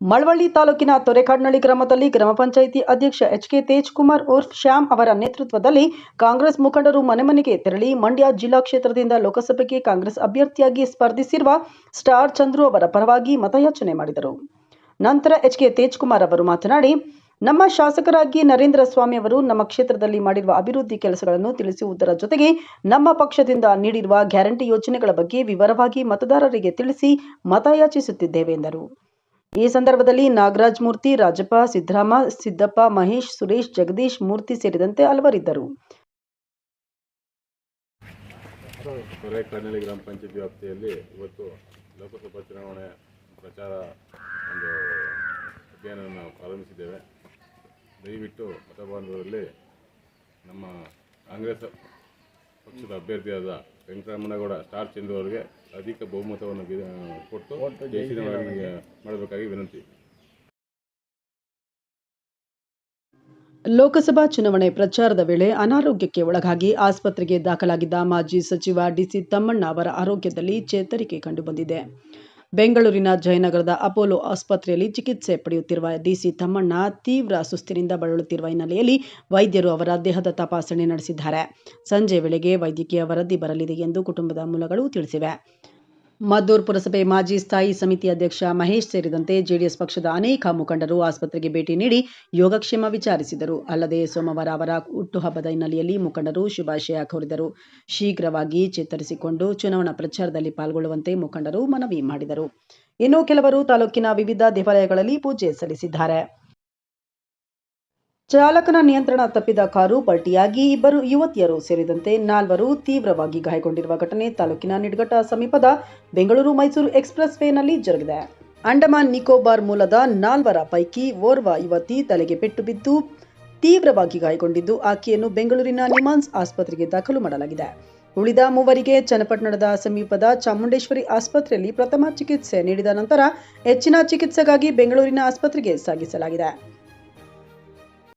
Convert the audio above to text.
ಮಳವಳ್ಳಿ ತಾಲೂಕಿನ ತೊರೆಕಾಡ್ನಳ್ಳಿ ಗ್ರಾಮದಲ್ಲಿ ಗ್ರಾಮ ಪಂಚಾಯಿತಿ ಅಧ್ಯಕ್ಷ ಎಚ್ ಕೆ ತೇಜ್ ಕುಮಾರ್ ಉರ್ಫ್ ಶ್ಯಾಮ್ ಅವರ ನೇತೃತ್ವದಲ್ಲಿ ಕಾಂಗ್ರೆಸ್ ಮುಖಂಡರು ಮನೆ ಮನೆಗೆ ತೆರಳಿ ಮಂಡ್ಯ ಜಿಲ್ಲಾ ಕ್ಷೇತ್ರದಿಂದ ಲೋಕಸಭೆಗೆ ಕಾಂಗ್ರೆಸ್ ಅಭ್ಯರ್ಥಿಯಾಗಿ ಸ್ಪರ್ಧಿಸಿರುವ ಸ್ಟಾರ್ ಚಂದ್ರು ಅವರ ಪರವಾಗಿ ಮತಯಾಚನೆ ಮಾಡಿದರು. ನಂತರ ಎಚ್ ಕೆ ತೇಜ್ ಕುಮಾರ್ ಅವರು ಮಾತನಾಡಿ, ನಮ್ಮ ಶಾಸಕರಾಗಿ ನರೇಂದ್ರ ಸ್ವಾಮಿ ಅವರು ನಮ್ಮ ಕ್ಷೇತ್ರದಲ್ಲಿ ಮಾಡಿರುವ ಅಭಿವೃದ್ಧಿ ಕೆಲಸಗಳನ್ನು ತಿಳಿಸುವುದರ ಜೊತೆಗೆ ನಮ್ಮ ಪಕ್ಷದಿಂದ ನೀಡಿರುವ ಗ್ಯಾರಂಟಿ ಯೋಜನೆಗಳ ಬಗ್ಗೆ ವಿವರವಾಗಿ ಮತದಾರರಿಗೆ ತಿಳಿಸಿ ಮತಯಾಚಿಸುತ್ತಿದ್ದೇವೆ ಎಂದರು. ಈ ಸಂದರ್ಭದಲ್ಲಿ ನಾಗರಾಜ್ ಮೂರ್ತಿ, ರಾಜಪ್ಪ, ಸಿದ್ದರಾಮ, ಸಿದ್ದಪ್ಪ, ಮಹೇಶ್, ಸುರೇಶ್, ಜಗದೀಶ್, ಮೂರ್ತಿ ಸೇರಿದಂತೆ ಹಲವರಿದ್ದರು. ತೊರೆ ಗ್ರಾಮ ಪಂಚಾಯತಿ ವ್ಯಾಪ್ತಿಯಲ್ಲಿ ಇವತ್ತು ಲೋಕಸಭಾ ಚುನಾವಣೆ ಪ್ರಚಾರ ಒಂದು ಅಭಿಯಾನವನ್ನು ಪ್ರಾರಂಭಿಸಿದ್ದೇವೆ. ದಯವಿಟ್ಟು ಮತಬಾಂಧವರಲ್ಲಿ ನಮ್ಮ ಕಾಂಗ್ರೆಸ್ ಪಕ್ಷದ ಅಭ್ಯರ್ಥಿಯಾದ ವೆಂಕಟರಮಣಗೌಡ ಸ್ಟಾರ್ ಚಂದ್ರು ಅವರಿಗೆ ಅಧಿಕ ಬಹುಮತವನ್ನು ಕೊಟ್ಟು ಮಾಡಬೇಕಾಗಿ ವಿನಂತಿ. ಲೋಕಸಭಾ ಚುನಾವಣೆ ಪ್ರಚಾರದ ವೇಳೆ ಅನಾರೋಗ್ಯಕ್ಕೆ ಒಳಗಾಗಿ ಆಸ್ಪತ್ರೆಗೆ ದಾಖಲಾಗಿದ್ದ ಮಾಜಿ ಸಚಿವ ಡಿಸಿ ತಮ್ಮಣ್ಣ ಅವರ ಆರೋಗ್ಯದಲ್ಲಿ ಚೇತರಿಕೆ ಕಂಡುಬಂದಿದೆ. ಬೆಂಗಳೂರಿನ ಜಯನಗರದ ಅಪೋಲೋ ಆಸ್ಪತ್ರೆಯಲ್ಲಿ ಚಿಕಿತ್ಸೆ ಪಡೆಯುತ್ತಿರುವ ಡಿಸಿ ತಮ್ಮಣ್ಣ ತೀವ್ರ ಸುಸ್ತಿನಿಂದ ಬಳಲುತ್ತಿರುವ ಹಿನ್ನೆಲೆಯಲ್ಲಿ ವೈದ್ಯರು ಅವರ ದೇಹದ ತಪಾಸಣೆ ನಡೆಸಿದ್ದಾರೆ. ಸಂಜೆ ವೇಳೆಗೆ ವೈದ್ಯಕೀಯ ವರದಿ ಬರಲಿದೆ ಎಂದು ಕುಟುಂಬದ ಮೂಲಗಳು ತಿಳಿಸಿವೆ. ಮದ್ದೂರು ಪುರಸಭೆ ಮಾಜಿ ಸ್ಥಾಯಿ ಸಮಿತಿ ಅಧ್ಯಕ್ಷ ಮಹೇಶ್ ಸೇರಿದಂತೆ ಜೆಡಿಎಸ್ ಪಕ್ಷದ ಅನೇಕ ಮುಖಂಡರು ಆಸ್ಪತ್ರೆಗೆ ಭೇಟಿ ನೀಡಿ ಯೋಗಕ್ಷೇಮ ವಿಚಾರಿಸಿದರು. ಅಲ್ಲದೆ ಸೋಮವಾರ ಅವರ ಹುಟ್ಟುಹಬ್ಬದ ಹಿನ್ನೆಲೆಯಲ್ಲಿ ಮುಖಂಡರು ಶುಭಾಶಯ ಕೋರಿದರು. ಶೀಘ್ರವಾಗಿ ಚೇತರಿಸಿಕೊಂಡು ಚುನಾವಣಾ ಪ್ರಚಾರದಲ್ಲಿ ಪಾಲ್ಗೊಳ್ಳುವಂತೆ ಮುಖಂಡರು ಮನವಿ ಮಾಡಿದರು. ಇನ್ನು ಕೆಲವರು ತಾಲೂಕಿನ ವಿವಿಧ ದೇವಾಲಯಗಳಲ್ಲಿ ಪೂಜೆ ಸಲ್ಲಿಸಿದ್ದಾರೆ. ಚಾಲಕನ ನಿಯಂತ್ರಣ ತಪ್ಪಿದ ಕಾರು ಪಲ್ಟಿಯಾಗಿ ಇಬ್ಬರು ಯುವತಿಯರು ಸೇರಿದಂತೆ ನಾಲ್ವರು ತೀವ್ರವಾಗಿ ಗಾಯಗೊಂಡಿರುವ ಘಟನೆ ತಾಲೂಕಿನ ನಿಡ್ಘಟ್ಟ ಸಮೀಪದ ಬೆಂಗಳೂರು ಮೈಸೂರು ಎಕ್ಸ್ಪ್ರೆಸ್ ವೇನಲ್ಲಿ ಜರುಗಿದೆ. ಅಂಡಮಾನ್ ನಿಕೋಬಾರ್ ಮೂಲದ ನಾಲ್ವರ ಪೈಕಿ ಓರ್ವ ಯುವತಿ ತಲೆಗೆ ಪೆಟ್ಟು ಬಿದ್ದು ತೀವ್ರವಾಗಿ ಗಾಯಗೊಂಡಿದ್ದು, ಆಕೆಯನ್ನು ಬೆಂಗಳೂರಿನ ನಿಮಾನ್ಸ್ ಆಸ್ಪತ್ರೆಗೆ ದಾಖಲು ಮಾಡಲಾಗಿದೆ. ಉಳಿದ ಮೂವರಿಗೆ ಚನ್ನಪಟ್ಟಣದ ಸಮೀಪದ ಚಾಮುಂಡೇಶ್ವರಿ ಆಸ್ಪತ್ರೆಯಲ್ಲಿ ಪ್ರಥಮ ಚಿಕಿತ್ಸೆ ನೀಡಿದ ನಂತರ ಹೆಚ್ಚಿನ ಚಿಕಿತ್ಸೆಗಾಗಿ ಬೆಂಗಳೂರಿನ ಆಸ್ಪತ್ರೆಗೆ ಸಾಗಿಸಲಾಗಿದೆ.